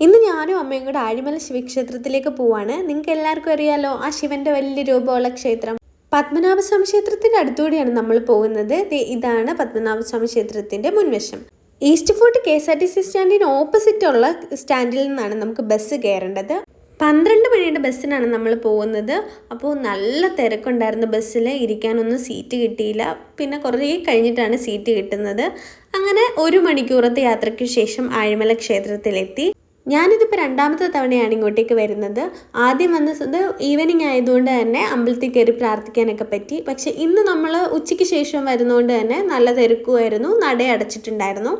ഇന്ന് ഞാനും അമ്മയും കൂടെ ആഴിമല ശിവക്ഷേത്രത്തിലേക്ക് പോവാണ്. നിങ്ങൾക്ക് എല്ലാവർക്കും അറിയാലോ ആ ശിവന്റെ വലിയ രൂപമുള്ള ക്ഷേത്രം. പത്മനാഭസ്വാമി ക്ഷേത്രത്തിന്റെ അടുത്തുകൂടിയാണ് നമ്മൾ പോകുന്നത്. ഇതാണ് പത്മനാഭസ്വാമി ക്ഷേത്രത്തിന്റെ മുൻവശം. East fort K S R T C സ്റ്റാൻഡിന് ഓപ്പോസിറ്റ് ഉള്ള സ്റ്റാൻഡിൽ നിന്നാണ് നമുക്ക് ബസ് കയറേണ്ടത്. പന്ത്രണ്ട് മണിയുടെ ബസ്സിനാണ് നമ്മൾ പോകുന്നത്. അപ്പോൾ നല്ല തിരക്കുണ്ടായിരുന്നു ബസ്സിൽ. ഇരിക്കാനൊന്നും സീറ്റ് കിട്ടിയില്ല. പിന്നെ കുറേ കഴിഞ്ഞിട്ടാണ് സീറ്റ് കിട്ടുന്നത്. അങ്ങനെ ഒരു മണിക്കൂറത്തെ യാത്രയ്ക്ക് ശേഷം ആഴിമല ക്ഷേത്രത്തിലെത്തി. ഞാനിതിപ്പോൾ രണ്ടാമത്തെ തവണയാണ് ഇങ്ങോട്ടേക്ക് വരുന്നത്. ആദ്യം വന്നത് ഈവനിങ് ആയതുകൊണ്ട് തന്നെ അമ്പലത്തിൽ കയറി പ്രാർത്ഥിക്കാനൊക്കെ പറ്റി. പക്ഷെ ഇന്ന് നമ്മൾ ഉച്ചയ്ക്ക് ശേഷം വരുന്നതുകൊണ്ട് തന്നെ നല്ല തിരക്കുമായിരുന്നു നട അടച്ചിട്ടുണ്ടായിരുന്നു.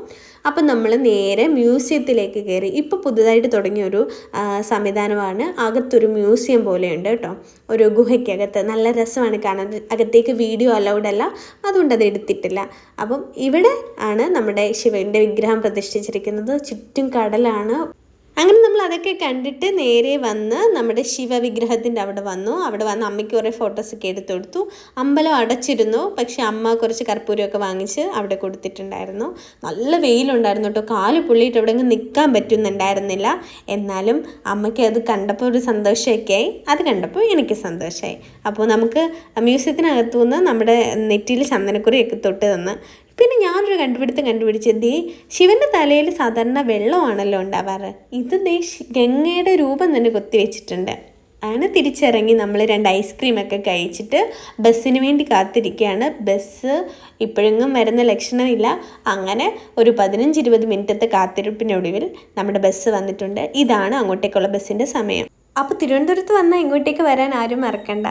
അപ്പം നമ്മൾ നേരെ മ്യൂസിയത്തിലേക്ക് കയറി. ഇപ്പോൾ പുതുതായിട്ട് തുടങ്ങിയ ഒരു സംവിധാനമാണ്. അകത്തൊരു മ്യൂസിയം പോലെയുണ്ട് കേട്ടോ. ഒരു ഗുഹയ്ക്കകത്ത്. നല്ല രസമാണ് കാണാൻ. അകത്തേക്ക് വീഡിയോ അലൗഡ് അല്ല. അതുകൊണ്ട് അത് എടുത്തിട്ടില്ല. അപ്പം ഇവിടെ ആണ് നമ്മുടെ ശിവന്റെ വിഗ്രഹം പ്രതിഷ്ഠിച്ചിരിക്കുന്നത്. ചുറ്റും കടലാണ്. അങ്ങനെ നമ്മൾ അതൊക്കെ കണ്ടിട്ട് നേരെ വന്ന് നമ്മുടെ ശിവവിഗ്രഹത്തിന്റെ അവിടെ വന്നു. അവിടെ വന്ന് അമ്മയ്ക്ക് കുറേ ഫോട്ടോസൊക്കെ എടുത്തു കൊടുത്തു. അമ്പലം അടച്ചിരുന്നു. പക്ഷെ അമ്മ കുറച്ച് കർപ്പൂരമൊക്കെ വാങ്ങിച്ച് അവിടെ കൊടുത്തിട്ടുണ്ടായിരുന്നു. നല്ല വെയിലുണ്ടായിരുന്നു കേട്ടോ. കാൽ പുള്ളിയിട്ട് അവിടെ നിൽക്കാൻ പറ്റുന്നുണ്ടായിരുന്നില്ല. എന്നാലും അമ്മയ്ക്ക് അത് കണ്ടപ്പോൾ ഒരു സന്തോഷമൊക്കെ ആയി അത് കണ്ടപ്പോൾ എനിക്ക് സന്തോഷമായി. അപ്പോൾ നമുക്ക് മ്യൂസിയത്തിനകത്തു നിന്ന് നമ്മുടെ നെറ്റിയിൽ ചന്ദനക്കുറിയൊക്കെ തൊട്ട് തന്ന് പിന്നെ ഞാനൊരു കണ്ടുപിടുത്തം കണ്ടുപിടിച്ച് ദേ ശിവന്റെ തലയിൽ സാധാരണ വെള്ളമാണല്ലോ ഉണ്ടാവാറ്. ഇത് ദേ ഗംഗയുടെ രൂപം തന്നെ കൊത്തിവെച്ചിട്ടുണ്ട് ആണ് തിരിച്ചിറങ്ങി നമ്മൾ രണ്ട് ഐസ്ക്രീമൊക്കെ കഴിച്ചിട്ട് ബസ്സിന് വേണ്ടി കാത്തിരിക്കുകയാണ്. ബസ് ഇപ്പോഴെങ്ങും വരുന്ന ലക്ഷണമില്ല. അങ്ങനെ ഒരു പതിനഞ്ച് ഇരുപത് മിനിറ്റത്തെ കാത്തിരിപ്പിനൊടുവിൽ നമ്മുടെ ബസ് വന്നിട്ടുണ്ട്. ഇതാണ് അങ്ങോട്ടേക്കുള്ള ബസ്സിന്റെ സമയം. അപ്പോൾ തിരുവനന്തപുരത്ത് വന്നാൽ ഇങ്ങോട്ടേക്ക് വരാൻ ആരും മറക്കണ്ട.